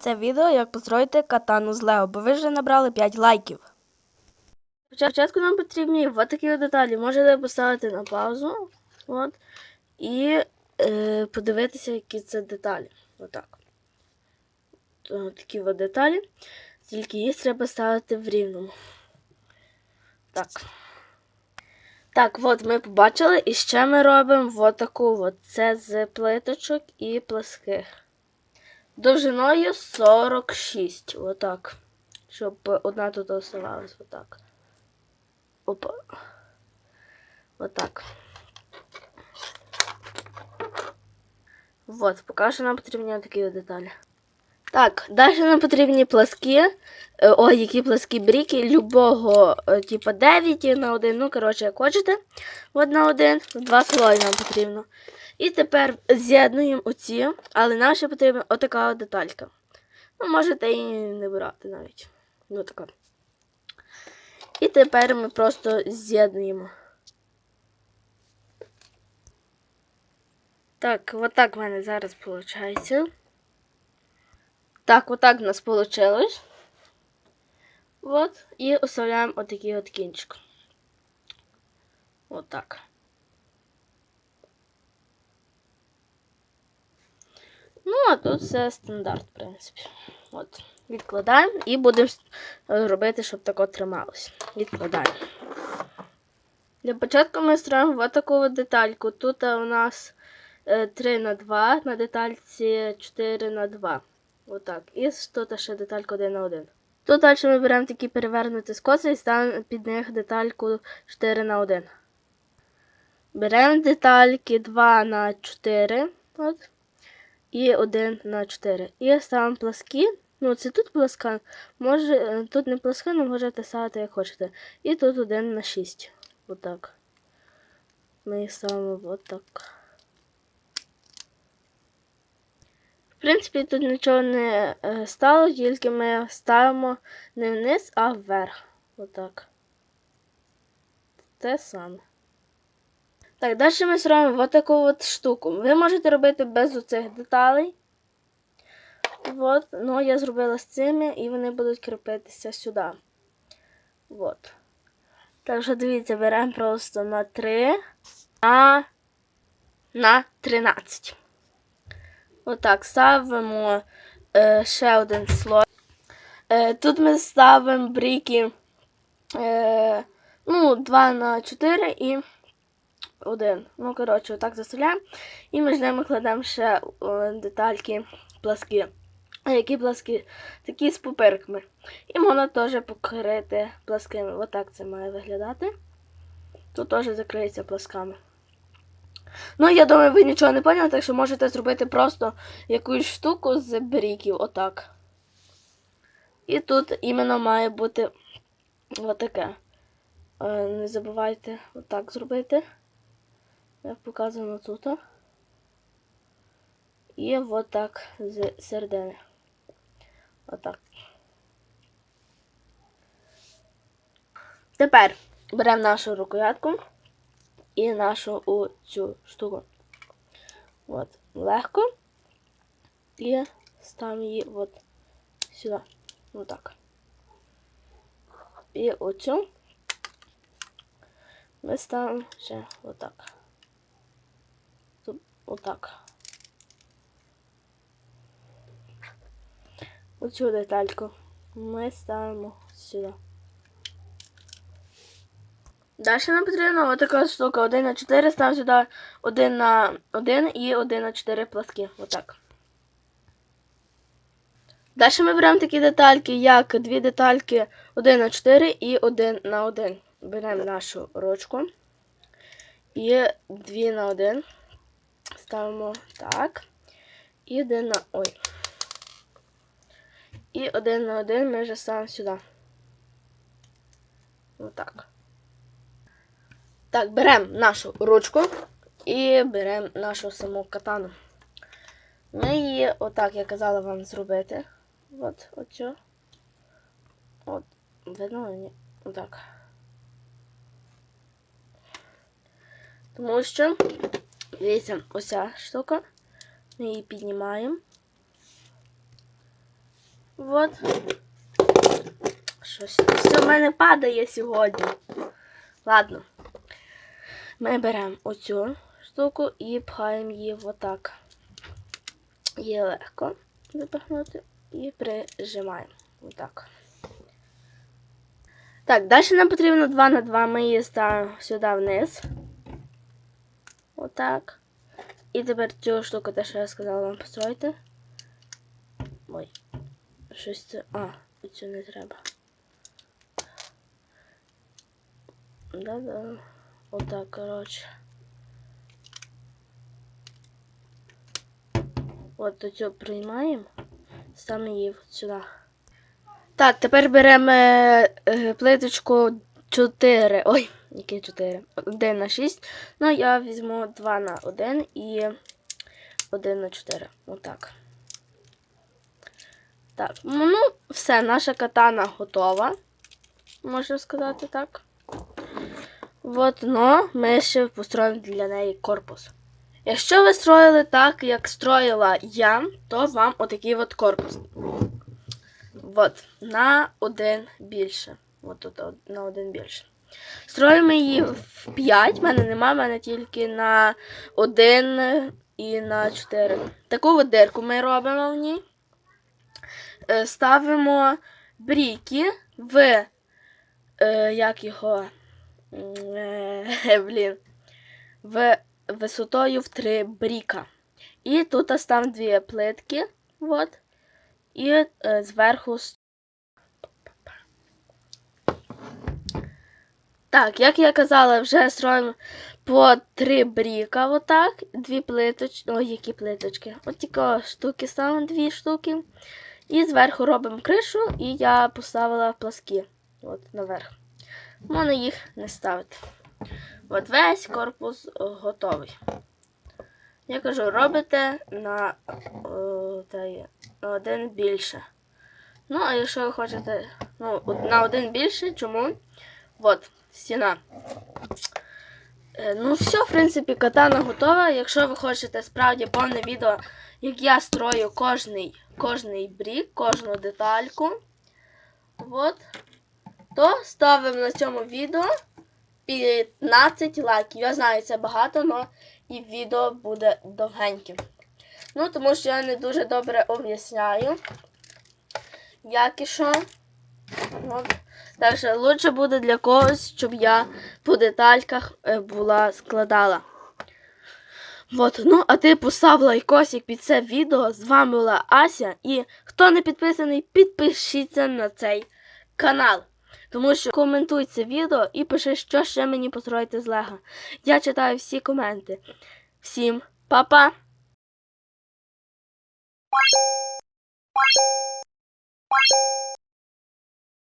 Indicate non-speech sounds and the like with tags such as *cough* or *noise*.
Це відео, як построїти катану з Лего, бо ви вже набрали 5 лайків. Спочатку нам потрібні от такі деталі. Можете поставити на паузу от, і е, подивитися, які це деталі. Отак. От такі от деталі. Тільки їх треба ставити в рівному. Так. Так, от ми побачили, і ще ми робимо от таку от. Це з плиточок і пласких. Довжиною 46. Отак. Щоб одна тут оставалась. Отак. Опа. Отак. Вот, поки що нам потрібні такі деталі. Так, далі нам потрібні пласки. Е, Ой, які пласкі бріки любого, е, типу 9 на 1. Ну, коротше, як хочете. От на один, два слої нам потрібно. І тепер з'єднуємо оці, але нам ще потрібна отака от деталька. Ну, можете і не брати навіть. Ну така. І тепер ми просто з'єднуємо. Так, отак в мене зараз виходить. Так, отак в нас вийшло. От, і оставляємо отакий от кінчик. Отак. Ну, а тут все стандарт, в принципі. От. Відкладаємо і будемо е, робити, щоб тако трималось. Відкладаємо. Для початку ми строїмо ось таку детальку. Тут у нас 3 на 2, на детальці 4 на 2. Отак. І тут ще деталька 1 на 1. Тут далі ми беремо такі перевернуті скоси і ставимо під них детальку 4 на 1. Беремо детальки 2 на 4. От. І 1 на 4. І ставимо пласкі. Ну, це тут пласка. Може, е, тут не пласка, але можете ставити як хочете. І тут 1 на 6. Отак. Ми їх ставимо отак. В принципі, тут нічого не е, стало, тільки ми ставимо не вниз, а вверх. Отак. Те саме. Так, далі ми зробимо таку от штуку. Ви можете робити без оцих деталей. От, ну я зробила з цими і вони будуть кріпитися сюди. От. Так що дивіться, беремо просто на 3 на, на 13. Отак, ставимо е, ще один слой. Е, тут ми ставимо бріки е, ну, 2 на 4 і 1. Ну, коротше, отак заставляємо. І між ними кладемо ще е, детальки пласки. Які пласки? Такі з пупирками. І можна теж покрити пласками. Отак це має виглядати. Тут теж закриється пласками. Ну, я думаю, ви нічого не поняли, так що можете зробити просто якусь штуку з бріків, отак. І тут іменно має бути отаке. Е, Не забувайте отак зробити. Як показано тут. І отак з середини. Отак. Тепер беремо нашу рукоятку і нашу у цю штуку. От, легко. І ставимо її от сюди. Отак. І оцю ми ставимо ще отак. Отак. Оцю детальку ми ставимо сюди. Далі нам потрібна ось така штука 1 на 4, ставимо сюди 1 на 1 і 1 на 4 пласки. Отак. Далі ми беремо такі детальки, як дві детальки 1 на 4 і 1 на 1. Беремо нашу ручку і 2 на 1. Ставимо так. І 1 на. Ой. І 1 на 1 ми вже ставимо сюди. Отак. Так, беремо нашу ручку і беремо нашу саму катану. Ми її, отак, я казала вам зробити. От, оцю. От, видно мені? Отак. Тому що, дивіться, оця штука. Ми її піднімаємо. Вот. Щось все в мене падає сьогодні. Ладно. Ми беремо оцю штуку і пхаємо її отак. Її легко запихнути і прижимаємо. Отак. Так, далі нам потрібно 2 на 2. Ми її ставимо сюди вниз. Отак. І тепер цю штуку, те, що я сказала вам построїти. Ой. Щось це. А, оцю не треба. Да-да. Отак, коротше. От оцю приймаємо. Ставимо її сюди. Так, тепер беремо е, е, плиточку 4. Ой, які 4? 1 на 6. Ну, я візьму 2 на 1 і 1 на 4. Отак. Так, ну, все, наша катана готова. Можна сказати так. От, ну, ми ще построїмо для неї корпус. Якщо ви строїли так, як строїла я, то вам отакий от корпус. От, на один більше. От тут на один більше. Строїмо її в 5. В мене нема, в мене тільки на 1 і на 4. Таку от дирку ми робимо в ній. Е, Ставимо бріки в. Е, як його. Е, *laughs* блін. В висотою в 3 бріка. І тут ставимо дві плитки. От. І е, зверху. Так, як я казала, вже строїмо по три бріка, отак, дві плиточки. Ой, які плиточки. От тільки штуки ставимо, дві штуки. І зверху робимо кришу, і я поставила пласкі. От наверх. Можна їх не ставити. От весь корпус е, готовий. Я кажу, робите на, та на один більше. Ну, а якщо ви хочете ну, на один більше, чому? От, стіна. Е, Ну, все, в принципі, катана готова. Якщо ви хочете справді повне відео, як я строю кожний, кожний брік, кожну детальку, от, то ставимо на цьому відео 15 лайків. Я знаю, це багато, але і відео буде довгеньким. Ну, тому що я не дуже добре об'ясняю, як і що. От. Так що лучше буде для когось, щоб я по детальках е, була складала. От, ну, а ти постав лайкосик під це відео. З вами була Ася. І хто не підписаний, підпишіться на цей канал тому що коментуй це відео і пиши, що ще мені построїти з Лего. Я читаю всі коменти. Всім па-па!